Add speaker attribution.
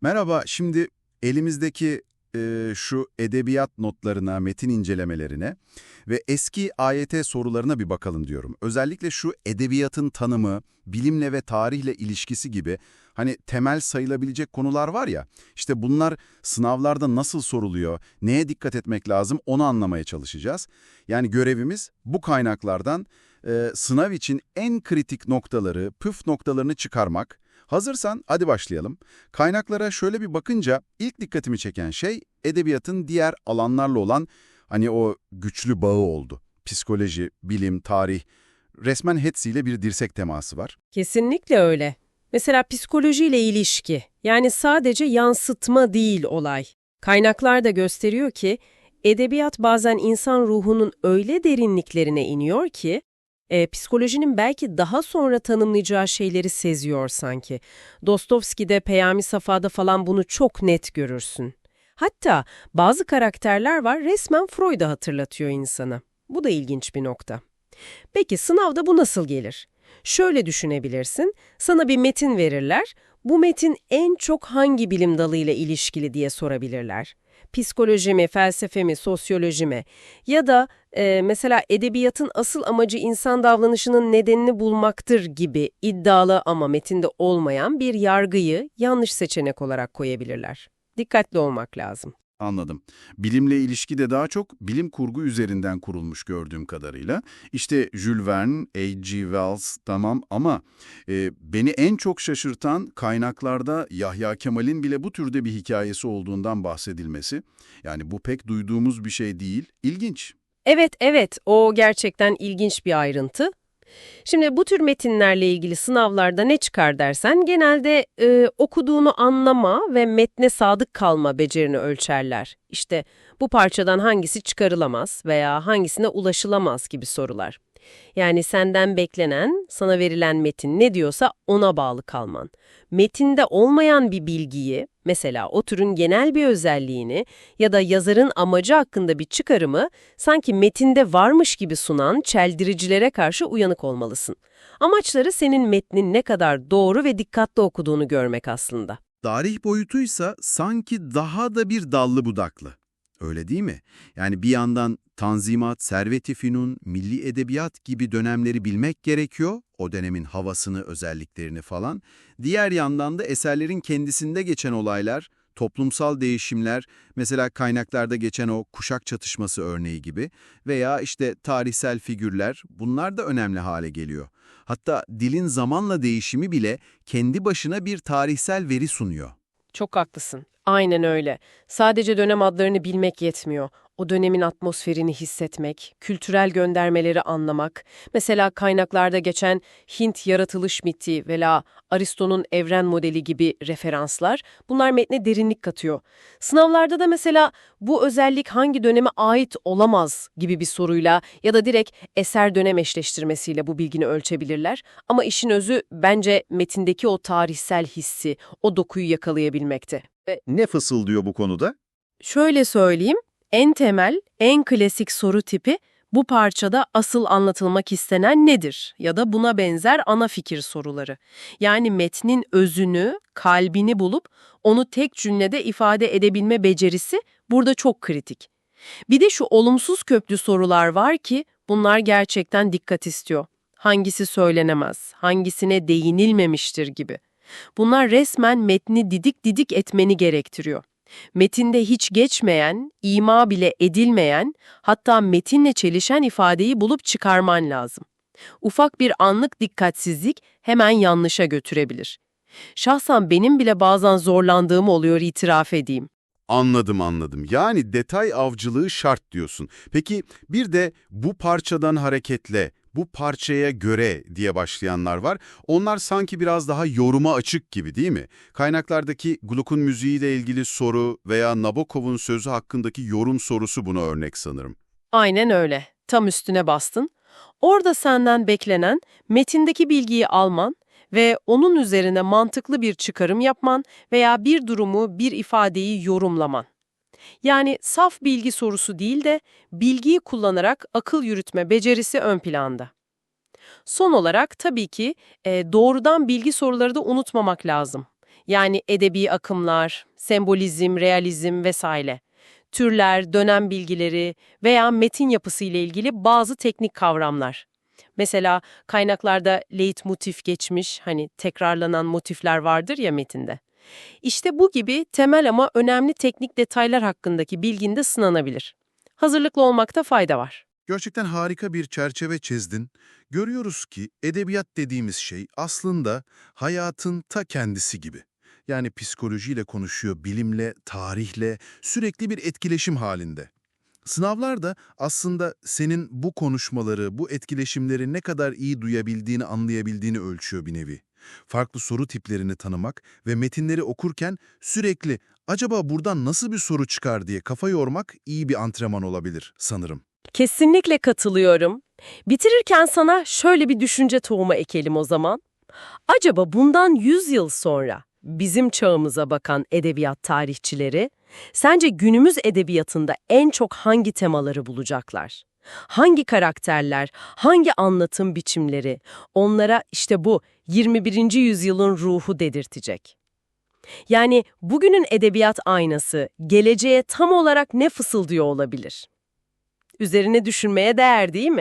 Speaker 1: Merhaba, şimdi elimizdeki e, şu edebiyat notlarına, metin incelemelerine ve eski AYT sorularına bir bakalım diyorum. Özellikle şu edebiyatın tanımı, bilimle ve tarihle ilişkisi gibi hani temel sayılabilecek konular var ya, işte bunlar sınavlarda nasıl soruluyor, neye dikkat etmek lazım onu anlamaya çalışacağız. Yani görevimiz bu kaynaklardan e, sınav için en kritik noktaları, püf noktalarını çıkarmak, Hazırsan hadi başlayalım. Kaynaklara şöyle bir bakınca ilk dikkatimi çeken şey edebiyatın diğer alanlarla olan hani o güçlü bağı oldu. Psikoloji, bilim, tarih, resmen hepsiyle bir dirsek teması var.
Speaker 2: Kesinlikle öyle. Mesela psikolojiyle ilişki, yani sadece yansıtma değil olay. Kaynaklar da gösteriyor ki, edebiyat bazen insan ruhunun öyle derinliklerine iniyor ki, e, psikolojinin belki daha sonra tanımlayacağı şeyleri seziyor sanki. Dostoyevski'de, Peyami Safa'da falan bunu çok net görürsün. Hatta bazı karakterler var resmen Freud'u hatırlatıyor insana. Bu da ilginç bir nokta. Peki sınavda bu nasıl gelir? Şöyle düşünebilirsin, sana bir metin verirler, bu metin en çok hangi bilim dalıyla ilişkili diye sorabilirler. Psikoloji mi, felsefe mi, sosyoloji mi? Ya da e, mesela edebiyatın asıl amacı insan davranışının nedenini bulmaktır gibi iddialı ama metinde olmayan bir yargıyı yanlış seçenek olarak koyabilirler. Dikkatli olmak lazım.
Speaker 1: Anladım. Bilimle ilişki de daha çok bilim kurgu üzerinden kurulmuş gördüğüm kadarıyla. İşte Jules Verne, H.G. Wells tamam ama e, beni en çok şaşırtan kaynaklarda Yahya Kemal'in bile bu türde bir hikayesi olduğundan bahsedilmesi. Yani bu pek duyduğumuz bir şey değil. İlginç.
Speaker 2: Evet, evet, o gerçekten ilginç bir ayrıntı. Şimdi bu tür metinlerle ilgili sınavlarda ne çıkar dersen genelde e, okuduğunu anlama ve metne sadık kalma becerini ölçerler. İşte bu parçadan hangisi çıkarılamaz veya hangisine ulaşılamaz gibi sorular. Yani senden beklenen, sana verilen metin ne diyorsa ona bağlı kalman. Metinde olmayan bir bilgiyi, mesela o türün genel bir özelliğini ya da yazarın amacı hakkında bir çıkarımı sanki metinde varmış gibi sunan çeldiricilere karşı uyanık olmalısın. Amaçları senin metnin ne kadar doğru ve dikkatli okuduğunu görmek aslında.
Speaker 1: Tarih boyutuysa sanki daha da bir dallı budaklı. Öyle değil mi? Yani bir yandan Tanzimat, Servet-i Fünun, Milli Edebiyat gibi dönemleri bilmek gerekiyor, o dönemin havasını, özelliklerini falan. Diğer yandan da eserlerin kendisinde geçen olaylar, toplumsal değişimler, mesela kaynaklarda geçen o kuşak çatışması örneği gibi veya işte tarihsel figürler, bunlar da önemli hale geliyor. Hatta dilin zamanla değişimi bile kendi başına bir tarihsel veri sunuyor.
Speaker 2: Çok haklısın. Aynen öyle. Sadece dönem adlarını bilmek yetmiyor. O dönemin atmosferini hissetmek, kültürel göndermeleri anlamak, mesela kaynaklarda geçen Hint yaratılış miti veya Aristo'nun evren modeli gibi referanslar, bunlar metne derinlik katıyor. Sınavlarda da mesela bu özellik hangi döneme ait olamaz gibi bir soruyla ya da direkt eser dönem eşleştirmesiyle bu bilgini ölçebilirler. Ama işin özü bence metindeki o tarihsel hissi, o dokuyu yakalayabilmekte.
Speaker 1: Ne fısıldıyor bu konuda?
Speaker 2: Şöyle söyleyeyim, en temel, en klasik soru tipi bu parçada asıl anlatılmak istenen nedir ya da buna benzer ana fikir soruları. Yani metnin özünü, kalbini bulup onu tek cümlede ifade edebilme becerisi burada çok kritik. Bir de şu olumsuz köprü sorular var ki bunlar gerçekten dikkat istiyor. Hangisi söylenemez, hangisine değinilmemiştir gibi. Bunlar resmen metni didik didik etmeni gerektiriyor. Metinde hiç geçmeyen, ima bile edilmeyen, hatta metinle çelişen ifadeyi bulup çıkarman lazım. Ufak bir anlık dikkatsizlik hemen yanlışa götürebilir. Şahsen benim bile bazen zorlandığım oluyor itiraf edeyim.
Speaker 1: Anladım anladım. Yani detay avcılığı şart diyorsun. Peki bir de bu parçadan hareketle bu parçaya göre diye başlayanlar var. Onlar sanki biraz daha yoruma açık gibi değil mi? Kaynaklardaki Gluck'un müziğiyle ilgili soru veya Nabokov'un sözü hakkındaki yorum sorusu buna örnek sanırım.
Speaker 2: Aynen öyle. Tam üstüne bastın. Orada senden beklenen metindeki bilgiyi alman ve onun üzerine mantıklı bir çıkarım yapman veya bir durumu, bir ifadeyi yorumlaman. Yani saf bilgi sorusu değil de bilgiyi kullanarak akıl yürütme becerisi ön planda. Son olarak tabii ki e, doğrudan bilgi soruları da unutmamak lazım. Yani edebi akımlar, sembolizm, realizm vesaire. Türler, dönem bilgileri veya metin yapısı ile ilgili bazı teknik kavramlar. Mesela kaynaklarda leitmotif geçmiş, hani tekrarlanan motifler vardır ya metinde. İşte bu gibi temel ama önemli teknik detaylar hakkındaki bilginde sınanabilir. Hazırlıklı olmakta fayda var.
Speaker 1: Gerçekten harika bir çerçeve çizdin. Görüyoruz ki edebiyat dediğimiz şey aslında hayatın ta kendisi gibi. Yani psikolojiyle konuşuyor, bilimle, tarihle, sürekli bir etkileşim halinde. Sınavlar da aslında senin bu konuşmaları, bu etkileşimleri ne kadar iyi duyabildiğini, anlayabildiğini ölçüyor bir nevi. Farklı soru tiplerini tanımak ve metinleri okurken sürekli acaba buradan nasıl bir soru çıkar diye kafa yormak iyi bir antrenman olabilir sanırım.
Speaker 2: Kesinlikle katılıyorum. Bitirirken sana şöyle bir düşünce tohumu ekelim o zaman. Acaba bundan 100 yıl sonra bizim çağımıza bakan edebiyat tarihçileri sence günümüz edebiyatında en çok hangi temaları bulacaklar? Hangi karakterler, hangi anlatım biçimleri onlara işte bu 21. yüzyılın ruhu dedirtecek? Yani bugünün edebiyat aynası geleceğe tam olarak ne fısıldıyor olabilir? Üzerine düşünmeye değer değil mi?